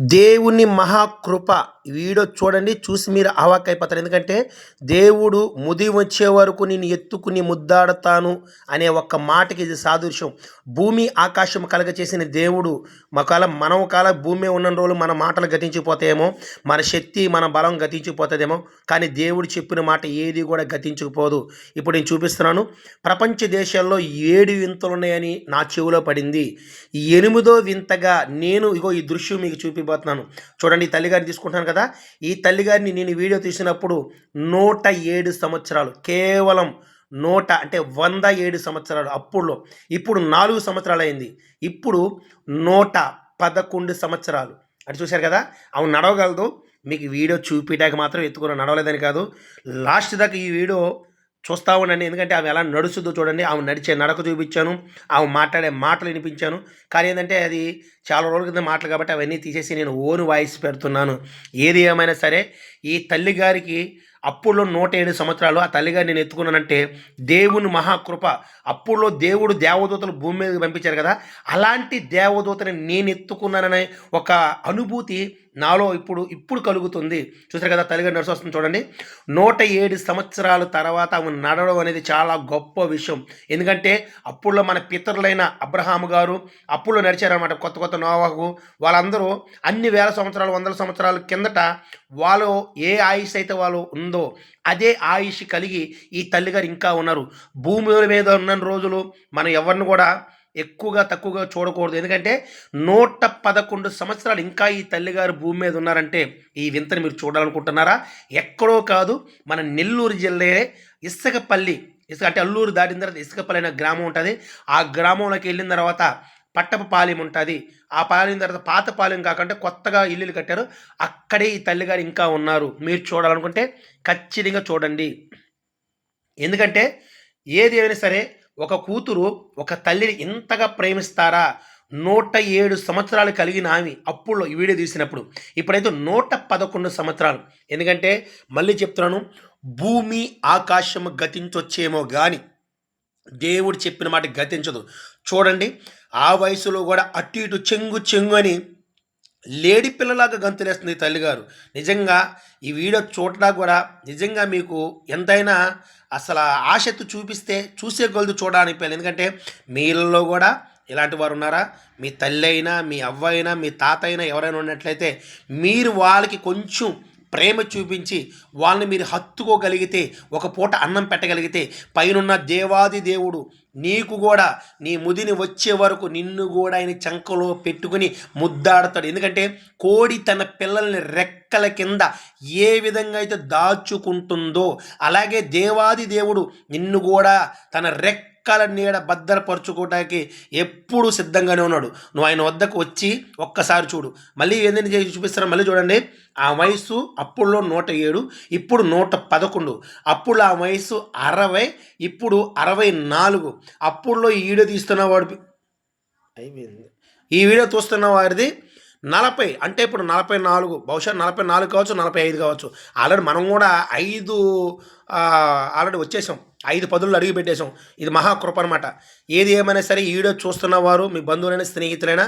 దేవుని మహాకృప వీడియో చూడండి చూసి మీరు అవాక్ అయిపోతారు. ఎందుకంటే దేవుడు ముది వచ్చే వరకు నేను ఎత్తుకుని ముద్దాడతాను అనే ఒక్క మాటకి ఇది సాదృశ్యం. భూమి ఆకాశం కలగ చేసిన దేవుడు ఒకవేళ మనం కాల భూమి ఉన్న రోజులు మన మాటలు గతించిపోతాయేమో మన శక్తి మన బలం గతించిపోతుందేమో కానీ దేవుడు చెప్పిన మాట ఏది కూడా గతించకపోదు. ఇప్పుడు నేను చూపిస్తున్నాను. ప్రపంచ దేశాల్లో ఏడు వింతలు ఉన్నాయని నా చెవిలో పడింది. ఎనిమిదో వింతగా నేను ఇగో ఈ దృశ్యం మీకు చూపిపోతున్నాను చూడండి తల్లిగారిని తీసుకుంటాను కదా. ఈ తల్లిగారిని నేను వీడియో తీసినప్పుడు నూట ఏడు సంవత్సరాలు కేవలం నూట అంటే వంద ఏడు సంవత్సరాలు అప్పుడులో. ఇప్పుడు నాలుగు సంవత్సరాలు అయింది ఇప్పుడు నూట పదకొండు సంవత్సరాలు. అటు చూశారు కదా? ఆమె నడవగలదు. మీకు వీడియో చూపించడానికి మాత్రం ఎత్తుకుని నడవలేదని కాదు. లాస్ట్ దాకా ఈ వీడియో చూస్తూ ఉండండి. ఎందుకంటే ఆమె ఎలా నడుస్తుందో చూడండి. ఆమె నడిచే నడక చూపించాను. ఆమె మాట్లాడే మాటలు వినిపించాను. కానీ ఏంటంటే అది చాలా రోజుల కింద మాటలు కాబట్టి అవన్నీ తీసేసి నేను ఓన్ వాయిస్ పెడుతున్నాను. ఏది ఏమైనా సరే ఈ తల్లిగారికి అప్పుల్లో అప్పుడులో నూట ఏడు సంవత్సరాలు. ఆ తల్లిగారు నేను ఎత్తుకున్నానంటే దేవుని మహాకృప. అప్పుడులో దేవుడు దేవదూతలు భూమి మీద పంపించారు కదా. అలాంటి దేవదూతని నేను ఎత్తుకున్నాననే ఒక అనుభూతి నాలో ఇప్పుడు ఇప్పుడు కలుగుతుంది. చూసారు కదా తల్లిగారు నడిచి వస్తుంది చూడండి. నూట ఏడు సంవత్సరాల తర్వాత ఆమె నడవడం అనేది చాలా గొప్ప విషయం. ఎందుకంటే అప్పుల్లో మన పితరులైన అబ్రహాం గారు అప్పుల్లో నడిచారనమాట కొత్త కొత్త నోవాకు. వాళ్ళందరూ అన్ని వేల సంవత్సరాలు వందల సంవత్సరాల కిందట వాళ్ళు ఏ ఆయుష్ అయితే వాళ్ళు ఉందో అదే ఆయుష్ కలిగి ఈ తల్లిగారు ఇంకా ఉన్నారు. భూమి మీద ఉన్న రోజులు మనం ఎవరిని కూడా ఎక్కువగా తక్కువగా చూడకూడదు. ఎందుకంటే నూట పదకొండు సంవత్సరాలు ఇంకా ఈ తల్లిగారు భూమి మీద ఉన్నారంటే ఈ వింతని మీరు చూడాలనుకుంటున్నారా? ఎక్కడో కాదు మన నెల్లూరు జిల్లే ఇసుకపల్లి. ఇసుక అంటే అల్లూరు దాటిన తర్వాత ఇసుకపల్లి అనే గ్రామం ఉంటుంది. ఆ గ్రామంలోకి వెళ్ళిన తర్వాత పట్టపు పాలెం ఉంటుంది. ఆ పాలెం తర్వాత పాత పాలెం కాకుండా కొత్తగా ఇల్లులు కట్టారు. అక్కడే ఈ తల్లిగారు ఇంకా ఉన్నారు. మీరు చూడాలనుకుంటే ఖచ్చితంగా చూడండి. ఎందుకంటే ఏది సరే ఒక కూతురు ఒక తల్లిని ఇంతగా ప్రేమిస్తారా? నూట ఏడు సంవత్సరాలు కలిగిన ఆమె అప్పుడు ఈ వీడియో తీసినప్పుడు. ఇప్పుడైతే నూట పదకొండు సంవత్సరాలు. ఎందుకంటే మళ్ళీ చెప్తున్నాను భూమి ఆకాశం గతించొచ్చేమో కానీ దేవుడు చెప్పిన మాట గతించదు. చూడండి ఆ వయసులో కూడా అటు ఇటు చెంగు చెంగు అని లేడీ పిల్లలాగా గంతులేస్తుంది తల్లిగారు. నిజంగా ఈ వీడియో చూడడానికి కూడా నిజంగా మీకు ఎంతైనా అసలు ఆసక్తి చూపిస్తే చూసే కొలది చూడాలనిపించాలి ఎందుకంటే మీలలో కూడా ఇలాంటి వారు ఉన్నారా? మీ తల్లి అయినా మీ అవ్వ అయినా మీ తాత అయినా ఎవరైనా ఉన్నట్లయితే మీరు వాళ్ళకి కొంచెం ప్రేమ చూపించి వాళ్ళని మీరు హత్తుకోగలిగితే ఒక పూట అన్నం పెట్టగలిగితే పైనున్న దేవాది దేవుడు నీకు కూడా నీ ముదిని వచ్చే వరకు నిన్ను కూడా ఆయన చంకలో పెట్టుకుని ముద్దాడతాడు. ఎందుకంటే కోడి తన పిల్లల్ని రెక్కల కింద ఏ విధంగా అయితే దాచుకుంటుందో అలాగే దేవాది దేవుడు నిన్ను కూడా తన రెక్క రెక్కల నీడ భద్రపరచుకోవడానికి ఎప్పుడు సిద్ధంగానే ఉన్నాడు. నువ్వు ఆయన వద్దకు వచ్చి ఒక్కసారి చూడు. మళ్ళీ చేసి చూపిస్తారా మళ్ళీ చూడండి. ఆ వయసు అప్పుడులో నూట ఏడు ఇప్పుడు నూట పదకొండు. అప్పుడు ఆ వయసు అరవై ఇప్పుడు అరవై నాలుగు. అప్పుడులో ఈ వీడియో తీస్తున్న వాడు అయిపోయింది. ఈ వీడియో చూస్తున్న వారిది నలభై అంటే ఇప్పుడు నలభై నాలుగు బహుశా నలభై నాలుగు కావచ్చు నలభై ఐదు కావచ్చు. ఆల్రెడీ మనం కూడా ఐదు ఆల్రెడీ వచ్చేసాం. ఐదు పదులు అడిగి పెట్టేశాం ఇది మహాకృప అనమాట ఏది ఏమైనా సరే ఈ వీడియో చూస్తున్న వారు మీ బంధువులైనా స్నేహితులైనా